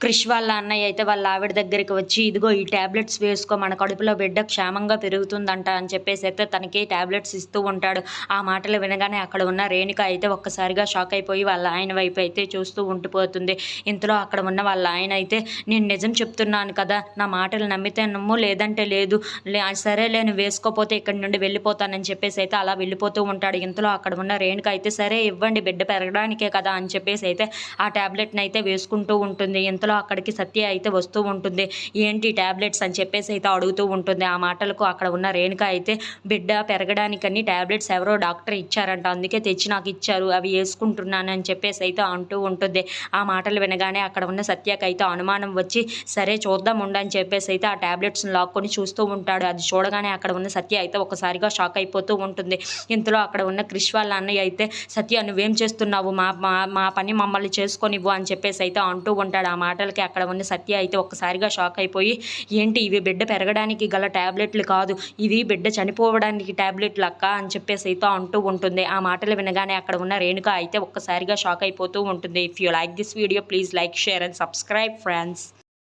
క్రిష్ వాళ్ళ అన్నయ్య అయితే వాళ్ళ ఆవిడ దగ్గరికి వచ్చి ఇదిగో ఈ టాబ్లెట్స్ వేసుకో మన కడుపులో బిడ్డ క్షేమంగా పెరుగుతుందంట అని చెప్పేసి అయితే తనకి టాబ్లెట్స్ ఇస్తూ ఉంటాడు. ఆ మాటలు వినగానే అక్కడ ఉన్న రేణుక అయితే ఒక్కసారిగా షాక్ అయిపోయి వాళ్ళ ఆయన వైపు అయితే చూస్తూ ఉండిపోతుంది. ఇంతలో అక్కడ ఉన్న వాళ్ళ ఆయన అయితే నేను నిజం చెప్తున్నాను కదా నా మాటలు నమ్మితే నమ్ము లేదంటే లేదు. లే సరే నేను వేసుకోపోతే ఇక్కడి నుండి వెళ్ళిపోతానని చెప్పేసి అయితే అలా వెళ్ళిపోతూ ఉంటాడు. ఇంతలో అక్కడ ఉన్న రేణుక అయితే సరే ఇవ్వండి బిడ్డ పెరగడానికే కదా అని చెప్పేసి అయితే ఆ టాబ్లెట్ని అయితే వేసుకుంటూ ఉంటుంది. ఇంత ఇంతలో అక్కడికి సత్య అయితే వస్తూ ఉంటుంది. ఏంటి టాబ్లెట్స్ అని చెప్పేసి అయితే అడుగుతూ ఉంటుంది. ఆ మాటలకు అక్కడ ఉన్న రేణుక అయితే బిడ్డ పెరగడానికని ట్యాబ్లెట్స్ ఎవరో డాక్టర్ ఇచ్చారంట. అందుకే తెచ్చి నాకు ఇచ్చారు. అవి వేసుకుంటున్నాను అని చెప్పేసి అయితే అంటూ ఉంటుంది. ఆ మాటలు వినగానే అక్కడ ఉన్న సత్యకి అయితే అనుమానం వచ్చి సరే చూద్దాం ఉండని చెప్పేసి అయితే ఆ టాబ్లెట్స్ని లాక్కొని చూస్తూ ఉంటాడు. అది చూడగానే అక్కడ ఉన్న సత్య అయితే ఒకసారిగా షాక్ అయిపోతూ ఉంటుంది. ఇంతలో అక్కడ ఉన్న క్రిష్ వాళ్ళ అన్నయ్య అయితే సత్య నువ్వేం చేస్తున్నావు? మా మా పని మమ్మల్ని చేసుకొని ఇవ్వు అని చెప్పేసి అయితే అంటూ ఉంటాడు. ఆ మాటలకి అక్కడ ఉన్న సత్య అయితే ఒక్కసారిగా షాక్ అయిపోయి ఏంటి ఇవి బిడ్డ పెరగడానికి గల ట్యాబ్లెట్లు కాదు ఇవి బిడ్డ చనిపోవడానికి ట్యాబ్లెట్లు అక్క అని చెప్పేసి అయితే అంటూ ఉంటుంది. ఆ మాటలు వినగానే అక్కడ ఉన్న రేణుక అయితే ఒక్కసారిగా షాక్ అయిపోతూ ఉంటుంది. If you like this video please like share and subscribe friends